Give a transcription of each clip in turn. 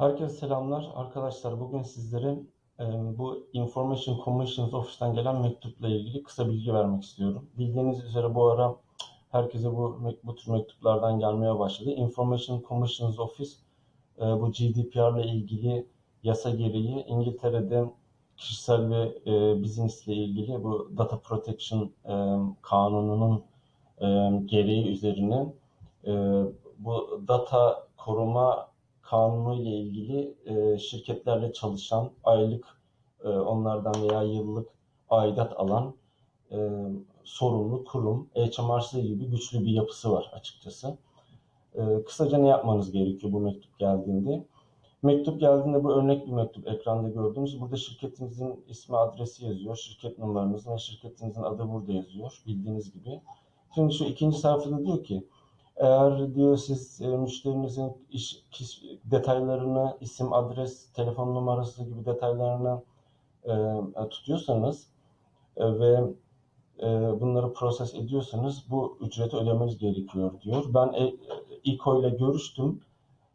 Herkese selamlar. Arkadaşlar bugün sizlere e, bu Information Commissions Office'ten gelen mektupla ilgili kısa bilgi vermek istiyorum. Bildiğiniz üzere bu ara herkese bu, bu tür mektuplardan gelmeye başladı. Information Commissions Office e, bu GDPR ile ilgili yasa gereği İngiltere'de kişisel ve e, business ile ilgili bu Data Protection e, kanununun e, gereği üzerine e, bu data koruma kanunu ile ilgili e, şirketlerle çalışan aylık e, onlardan veya yıllık aidat alan e, sorumlu kurum HMRC gibi güçlü bir yapısı var açıkçası. E, kısaca ne yapmanız gerekiyor bu mektup geldiğinde? Mektup geldiğinde bu örnek bir mektup ekranda gördüğünüz. Burada şirketinizin ismi adresi yazıyor. Şirket numaranız ve şirketinizin adı burada yazıyor bildiğiniz gibi. Şimdi şu ikinci sayfada diyor ki eğer diyor siz e, müşterinizin iş kişi, detaylarını, isim, adres, telefon numarası gibi detaylarını e, tutuyorsanız e, ve e, bunları proses ediyorsanız bu ücreti ödemeniz gerekiyor diyor. Ben e, İKO ile görüştüm.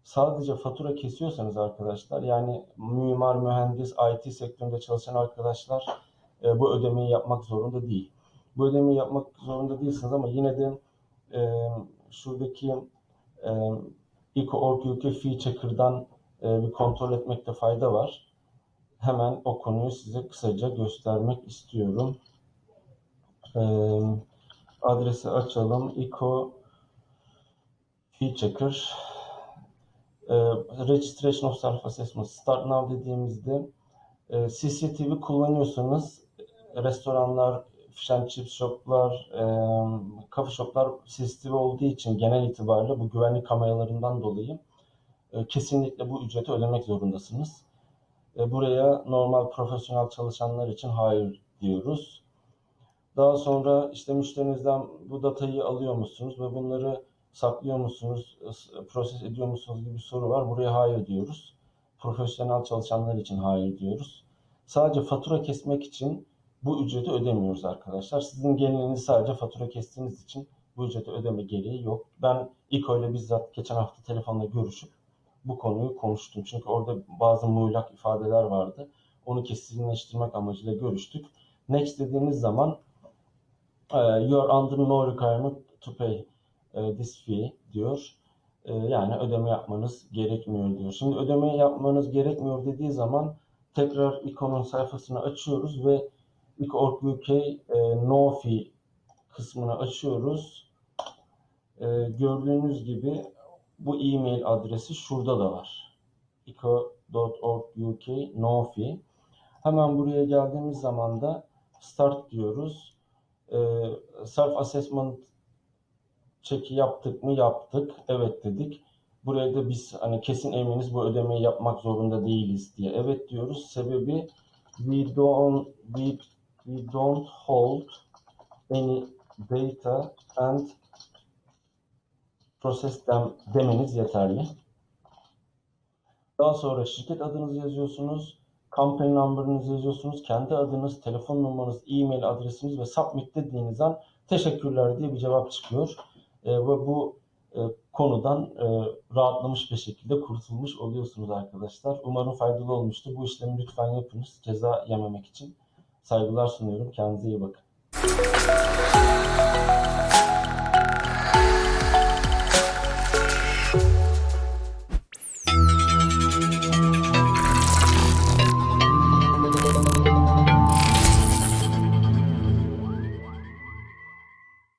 Sadece fatura kesiyorsanız arkadaşlar yani mimar, mühendis, IT sektöründe çalışan arkadaşlar e, bu ödemeyi yapmak zorunda değil. Bu ödemeyi yapmak zorunda değilsiniz ama yine de e, şuradaki e, Eco.org UK Fee Checker'dan e, bir kontrol etmekte fayda var. Hemen o konuyu size kısaca göstermek istiyorum. E, adresi açalım. Eco Fee Checker e, Registration of Self Assessment Start Now dediğimizde e, CCTV kullanıyorsanız restoranlar, fish and chip shoplar, e, coffee shoplar CCTV olduğu için genel itibariyle bu güvenlik kameralarından dolayı e, kesinlikle bu ücreti ödemek zorundasınız. E, buraya normal profesyonel çalışanlar için hayır diyoruz. Daha sonra işte müşterinizden bu datayı alıyor musunuz ve bunları saklıyor musunuz, proses ediyor musunuz gibi bir soru var. Buraya hayır diyoruz. Profesyonel çalışanlar için hayır diyoruz. Sadece fatura kesmek için bu ücreti ödemiyoruz arkadaşlar. Sizin geliriniz sadece fatura kestiğiniz için bu ücreti ödeme gereği yok. Ben İKO ile bizzat geçen hafta telefonla görüşüp bu konuyu konuştum. Çünkü orada bazı muğlak ifadeler vardı. Onu kesinleştirmek amacıyla görüştük. Next dediğiniz zaman you are under no requirement to pay this fee diyor. Yani ödeme yapmanız gerekmiyor diyor. Şimdi ödeme yapmanız gerekmiyor dediği zaman tekrar ikonun sayfasını açıyoruz ve Org UK e, no fee kısmını açıyoruz. E, gördüğünüz gibi bu e-mail adresi şurada da var. eco.org.uk no fee. Hemen buraya geldiğimiz zaman da start diyoruz. E, self assessment çeki yaptık mı? Yaptık. Evet dedik. Buraya da biz hani kesin eminiz bu ödemeyi yapmak zorunda değiliz diye evet diyoruz. Sebebi we don't we we don't hold any data and process them demeniz yeterli. Daha sonra şirket adınızı yazıyorsunuz, company number'ınızı yazıyorsunuz, kendi adınız, telefon numaranız, e-mail adresiniz ve submit dediğiniz an teşekkürler diye bir cevap çıkıyor. E, ve bu e, konudan e, rahatlamış bir şekilde kurtulmuş oluyorsunuz arkadaşlar. Umarım faydalı olmuştur. Bu işlemi lütfen yapınız ceza yememek için. Saygılar sunuyorum. Kendinize iyi bakın.